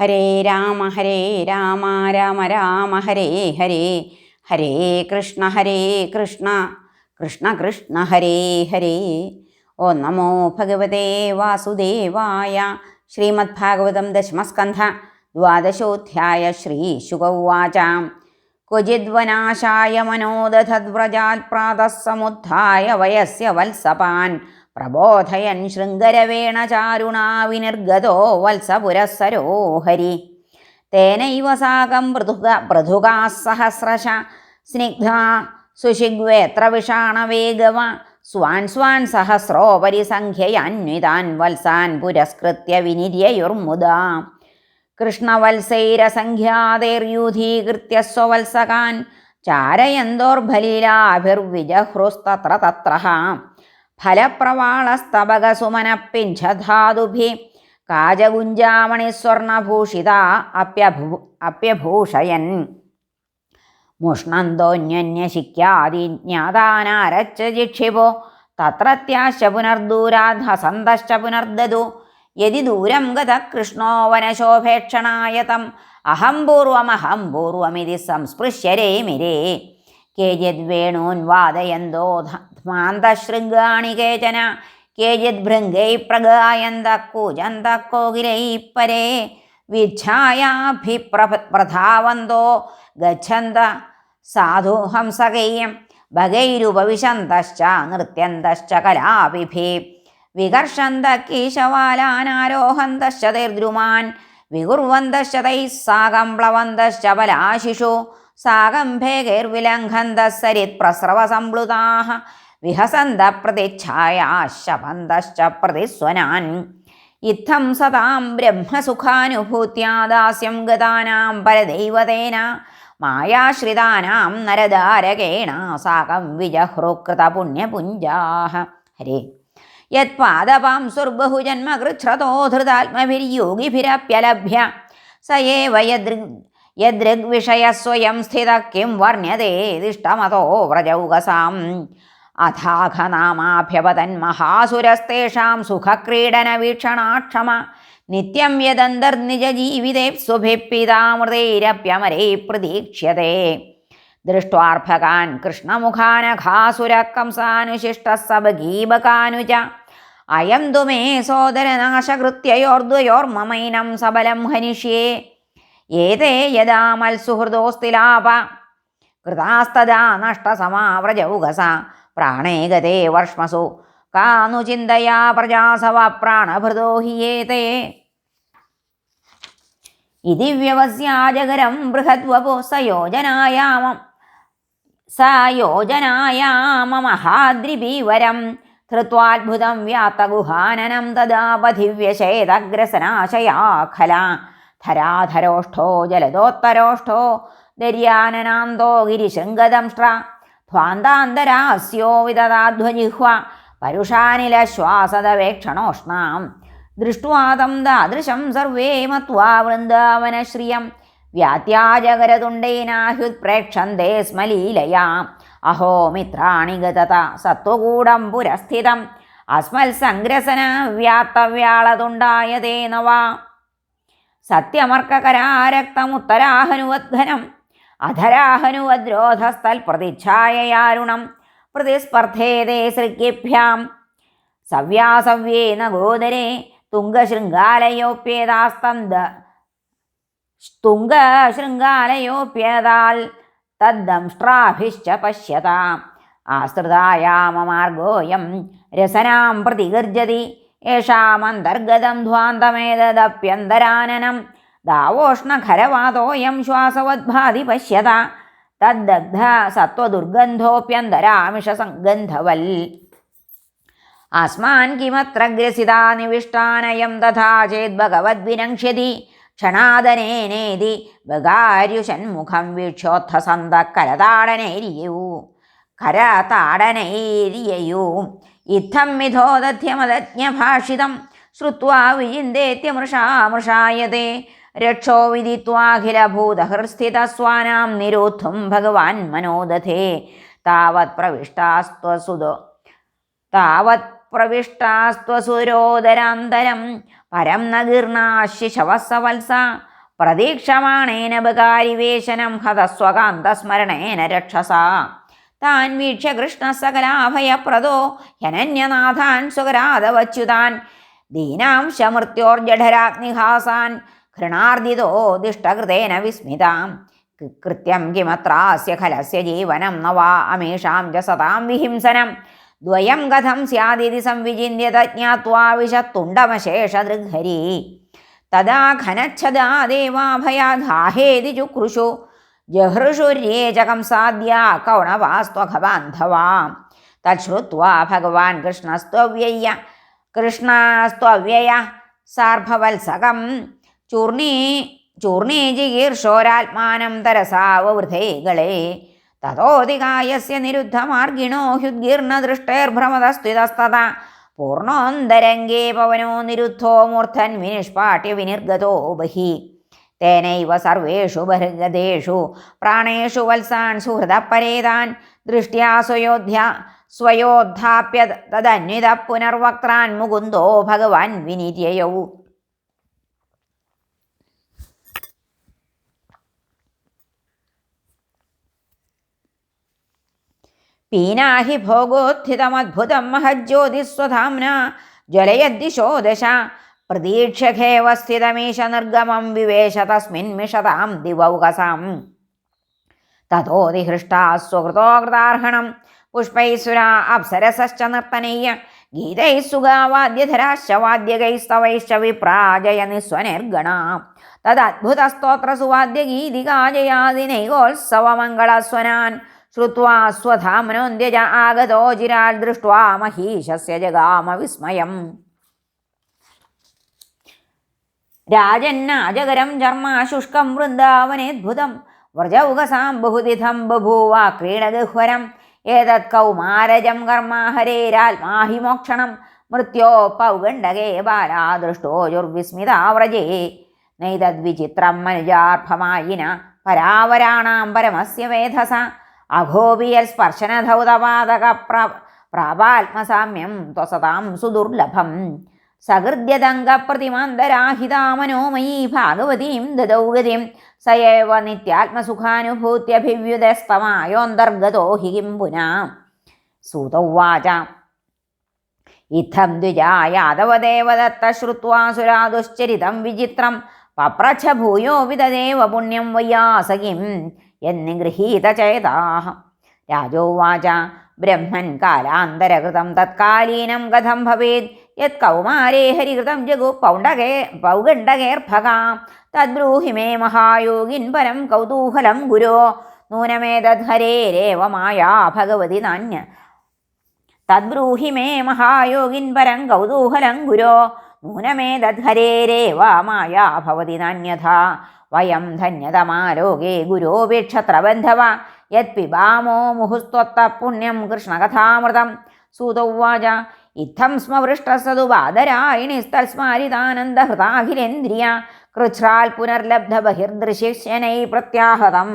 ഹരേ രാമ ഹരേ രാമ രാമ രാമ ഹരേ ഹരേ. ഹരേ കൃഷ്ണ ഹരേ കൃഷ്ണ. കൃഷ്ണ കൃഷ്ണ ഹരേ ഹരേ. ഓ നമോ ഭഗവതേ വാസുദേവായ ശ്രീമദ് ഭാഗവതം ദശമസ്കന്ധ ദ്വാദശോധ്യായ ശ്രീ ശുഗവാച. ക്വചിദ്വനാശായ മനോദധദ്വ്രജാത് പ്രാതഃസമുദ്ധായ വയസ്യ വത്സപാൻ പ്രബോധയൻ ശൃംഗരവേണ ചാരുണാവിനിർഗതോ വത്സപുരസരോഹരി. തേനൈവ സാകം പൃഥുക പൃഥുകാ സഹസ്രശ സ്നിഗ്ധ സുഷിഗ്വേത്രവിഷാണവേഗവ സ്വാൻ സ്വാൻ സഹസ്രോപരി സംഖ്യയാന്വിതാൻ വത്സാൻ പുരസ്കൃത്യ വിനിര്യയുർമുദാ കൃഷ്ണവത്സൈരസംഖ്യാതൈർയൂഥീകൃത്യ സ്വവത്സകാൻ ചാരയന്തോർഭലീലാഭിർവിജഹ്രുസ്തത്ര തത്ര ഫലപ്രവാളസ്തബകസുമനപ്പിഞ്ചധാതുഭി കാജഗുഞ്ചാമണിസ്വർണഭൂഷിത അപ്യഭൂ അപ്യഭൂഷയൻ. മുഷ്ണന്തോന്യന്യശിക്യാതിജ്ഞാതാനാരച്ച ജിക്ഷിപോ തത്രത്യാശ്ച പുനർദൂരാത് ഹസന്തശ്ച പുനർദതു. യതി ദൂരം ഗത കൃഷ്ണോ വനശോഭേക്ഷണായ തം അഹം പൂർവമഹം പൂർവമിതി സംസ്പൃശ്യരേമിരേ. കേചിദ്വേണൂൻ വാദയന്തോ ധ്മാന്തശൃംഗാണി കേചന കേചിത് ഭൃംഗൈ പ്രഗായന്ത കൂജന്ത കോകിലൈ പരേ വിച്ഛായാഭിപ്രധാവന്തോ ഗച്ഛന്ത സാധു ഹംസകൈയം ഭഗൈരുപവിശന്തശ്ച നൃത്യന്തശ്ച കലാവിഭി. വികർഷന്ത കേശവാലാനാരോഹന്തശ്ച തൈർദ്രുമാൻ. വികുർവന്തശ്ച തൈः സാകം പ്ലവന്തശ്ച സാകം ഭേകൈർവിലംഘന്തः സരിത് പ്രസ്രവസംപ്ലുതാः വിഹസന്ത പ്രതിച്ഛായാശപന്തശ്ച പ്രതിസ്വനാൻ. ഇത്തം സതാം ബ്രഹ്മസുഖാനുഭൂത്യാദാസ്യം ഗതാനാം പരദൈവതേന മായാശ്രിതാനാം നരദാരകേണ സാകം വിജഹൃകൃത പുണ്യപുഞ്ചാഹ ഹരേ യത്പാദപാംസുർബഹുജന്മകൃച്ഛ്രതോ ധൃതാത്മഭിര്യോഗിഭിരപ്യലഭ്യ സ ഏവ യദൃഗ് യദൃഗ്വിഷയസ്വയം സ്ഥിത കിം വർണ്യതേ ദിഷ്ടമതോ വ്രജൗകസാം. സുഖക്രീഡന വീക്ഷണാക്ഷമ നിത്യം യദന്തർനിജജീവിതേപ്സുഭിപ്പിതാമൃതൈരപ്യമരൈ പ്രതീക്ഷ്യത്തെ ദൃഷ്ട്വാർഭകാൻ കൃഷ്ണമുഖാനഘാസുരക്കംസാനുശിഷ്ട സബഗീബകാനുജ അയം തു മേ സോദരനാശകൃത്യയോർദ്വയോർമമൈനം സബലം ഹനിഷ്യേ. ഏതേ യഥാ മത്സുഹൃദോസ്തിലാപ കൃതാസ്തദാ നഷ്ടസമാവ്രജൗകസ പ്രാണേകതേ വർഷ്മസു. കാനു ചിന്തയാ പ്രജാസവ പ്രാണഭൃതോ ഹി ഏതേ? ഇതി വ്യവസ്യാജകരം ബൃഹദ്വപോ സയോജനായാമം. സയോജനായാമമഹാദ്രിപീവരം ധൃത്വാത്ഭുതം വ്യാത്തഗുഹാനനം തദാ പഥിവ്യശേതഗ്രസനാശയാഖല ധരാധരോഷ്ഠോ ജലദോത്തരോഷ്ഠോ ദര്യാനനാന്തോ ഗിരിശൃംഗദംഷ്ട്ര ധ്വാന്താന്തരാസ്യോ വിദദാധ്വജിഹ്വ പരുഷാനില ശ്വാസതവേക്ഷണോഷ്ണാം ദൃഷ്ടുവാതം ദാദൃശം സർവേ മത്വാ വൃന്ദാവനശ്രിയം വ്യാത്യാജകരതുണ്ടൈനാഹ്യുത് പ്രേക്ഷന്തേ സ്മലീലയാ അഹോ മിത്രാണി ഗതത സത്വകൂടം പുരസ്ഥിതം അസ്മൽ സംഗ്രസന വ്യാത്തവ്യാളതുണ്ടായതേ നവാ സത്യമർക്കകരാരക്തമുത്തരാഹനുവദ്ഘനം അധരാഹനുവദ്രോധസ്ഥൽ പ്രതിച്ഛായയാരുണം പ്രതിസ്പർദ്ധേതേ സൃഗ്യഭ്യാം സവ്യാസവ്യേന ഗോദരേ തുംഗശൃംഗാലയോപ്യേതാസ്തന്ത തുംഗശൃംഗാലയോപ്യതാൽ തദ്ദംഷ്ട്രാഭിശ്ച പശ്യത. ആശ്രിതായാമമാർഗോയം രസനാം പ്രതിഗർജതി യേഷാമന്തർഗതം ധ്വാന്തമേതദപ്യന്തരാനനം. ദാവോഷ്ണഖരവാതോയം ശ്വാസവദ്ഭാതി പശ്യത തദ്ദഗ്ധ സത്വദുർഗന്ധോപ്യന്തരാമിഷസംഗന്ധവൽ. അസ്മാൻ കിമത്ര ഗ്രസിതാ നിവിഷ്ടാനയം തഥാ ചേത് ഭഗവദ്വിനക്ഷ്യതി ക്ഷണാദനേനേതി ബകാര്യുഷന്മുഖം വീക്ഷോത്ഥസന്ത കരതാടനേരിയൂ കരതാടനൈര്യയൂ ഇത്തം മിഥോ ദധ്യമദജ്ഞഭാഷിതം ശ്രുത്വാ വിചിന്തേത്യമൃഷാമൃഷായത്തെ രക്ഷോ വിദിത്വാഖിലഭൂതഹൃസ്ഥിതസ്വാനാം നിരോദ്ധും ഭഗവാൻ മനോദധേ. താവത് പ്രവിഷ്ടാസ്ത്വസുതോ താവത് പ്രവിഷ്ടാസ്ത്വസുരോദരാന്തരം. പരം നഗീർണാശിശവസവത്സ പ്രതീക്ഷമാണേന ബകാരിവേശനം ഹതസ്വകാന്തസ്മരണേന രക്ഷസ. താൻ വീക്ഷ്യ കൃഷ്ണ സകലാഭയപ്രദോ ഹനന്യനാഥാൻ സുഖരാധവച്യുതാൻ ദീനാംശമൃത്യോർജഠരാഗ്നിഹാസാൻ ഘൃണാർദിതോ ദിഷ്ടകൃതേന വിസ്മിതാം. കൃത്യം കിമത്രാസ്യ ഖലസ്യ ജീവനം നവാ അമീഷാം അമേഷാം ച സതാം വിഹിംസനം. ദ്വയം കഥം സ്യാദിതി സംവിചിന്യത ജ്ഞാത്വാ വിശത്തുണ്ടമശേഷദൃഗ്ഹരി തദാ ഖനച്ഛദാ ദേവാഭയാധാഹേതി ചുക്രുഷു. ജഹൃഷുര്യേ സാധ്യ കൗണവാസ്ത്വഖബാന്ധവാം തശ്രുത്വാ ഭഗവാൻ കൃഷ്ണസ്ത്വവ്യയ കൃഷ്ണസ്ത്വവ്യയ സാർഭവത്സകം. ചൂർണീ ചൂർണീ ജിഗീർഷോരാത്മാനം തരസാവൃഥേകളെ തതോധികായസ്യ നിരുദ്ധമാർഗിണോ ഹ്യുദ്ഗീർണദൃഷ്ടേർഭ്രമതസ്തുതസ്തത പൂർണോന്തരംഗേ പവനോ നിരുദ്ധോ മൂർധൻ വിനിഷ്പാട്യ വിനിർഗതോ ബഹി. തേനൈവ സർവേഷു ബഹിർഗതേഷു പ്രാണേഷു വത്സാൻ സുഹൃദപരേതാൻ ദൃഷ്ട്യാ സ്വയോധ്യ സ്വയോദ്ധാപ്യ തദന്വിത പുനർവക്രാൻ മുകുന്ദോ ഭഗവാൻ വിനിര്യയൗ പീനാഹി ഭോഗോത്ഥിതമദ്ഭുതം മഹജ്യോതിസ്വധാംന ജ്വലയദ്ദിശോ ദശ പ്രതീക്ഷഖേവ സ്ഥിതമീശ നിർഗമം വിവേശ തസ്മിൻമിഷതാം ദിവൗകസാം. തതോതിഹൃഷ്ടാ സ്വകൃതോകൃതാർഹണം പുഷ്പൈസുര അപ്സരസശ്ച നർത്തനീയ. ഗീതൈः സുഗാവാദ്യധരാശ്ച വാദ്യകൈസ്തവൈശ്ച വിപ്രാജയ നിസ്വനിർഗണ. തദദ്ഭുതസ്തോത്രസുവാദ്യഗീതികാജയാദിനൈകോത്സവമംഗളസ്വനാൻ ശ്രുവാ സ്വധാമനോന്ത്യജ ആഗതോ ചിരാൽ ദൃഷ്ട്വാ മഹീശസ്യ ജഗാമ വിസ്മയം രാജന്നാജകരം ചർമ്മ ശുഷ്കം വൃന്ദാവനേദ്ഭുതം വ്രജൗകസാം ബഹുതിഥം ബഭൂവ ക്രീഡഗഹ്വരം. ഏതത് കൗമാരജം കർമാഹരേരാത്മാഹി മോക്ഷണം. മൃത്യോ പൗഗണ്ഡകേ ബാലാ ദൃഷ്ടോ ദൃഷ്ടോജുർവിസ്മിതാവ്രജേ നൈതദ്വിചിത്രം മനുജാർഭമായിന പരാവരാണാം പരമസ്യ വേധസ. അഘോപിയൽ സ്പർശനധൗതപാതക പ്ര പ്രാപാത്മസാമ്യം ത്വസതാം സുദുർലഭം. സഹൃദ്യതംഗപ്രതിമാന്തരാഹിതാമനോമയീ ഭാഗവതീം ദദൗഗതിം സയേവ നിത്യാത്മസുഖാനുഭൂത്യഭിവ്യുതസ്തമായോന്തർഗതോ ഹി കിം പുനാ. സൂതൗവാച ഇത്തം ദ്വിജാ യാദവദേവദത്ത ശ്രുത്വാ സുരാദുശ്ചരിതം വിചിത്രം പപ്രച്ഛ ഭൂയോ വിതദേവ പുണ്യം വയ്യാസകിം എന്നിഗൃഹീതചേതാः രാജോവാച ബ്രഹ്മൻ കാലാന്തരകൃതം തത്കാലീനം കഥം ഭവേത് യത് കൗമാരേ ഹരികൃതം ജഗു പൗണ്ടകേ പൗഗണ്ഡകേർഭകാം. തദ്ബ്രൂഹി മേ മഹായോഗിൻ പരം കൗതൂഹലം ഗുരോ. നൂനമേതദ്ഹരേരേവ മായാ ഭഗവതി നാന്യ. തദ്ബ്രൂഹി മേ മഹായോഗിൻ പരം കൗതൂഹലം ഗുരോ. നൂനമേതദ്ഹരേരേവ മായാ ഭവതി നാന്യഥ. വയം ധന്യതമാലോകേ യത് പിബാമോ മുഹുസ്ത്വത്ത പുണ്യം കൃഷ്ണകഥാമൃതം. സൂതൗവാച ഇത്തം സ്മ വൃഷ്ടസതുപാദരായണിസ്തൽസ്മാരിതാനന്ദഹൃതാഖിലേന്ദ്രിയ കൃച്ഛ്രാൽ പുനർലബ്ധ ബഹിർദൃശിഷ്യനൈ പ്രത്യാഹതം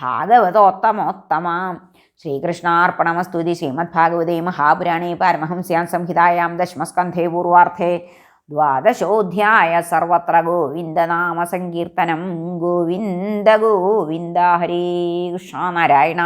ഭാഗവതോത്തമോത്തമ. ശ്രീകൃഷ്ണാർപ്പണമസ്തുതി ശ്രീമദ്ഭാഗവതേ മഹാപുരാണേ പാരമഹംസ്യാം സംഹിതായാം ദശമസ്കന്ധേ പൂർവാർത്ഥേ ദ്വാദശോധ്യായ സർവത്ര ഗോവിന്ദനാമസങ്കീർത്തനം ഗോവിന്ദ ഗോവിന്ദ ഹരേ കൃഷ്ണ നാരായണ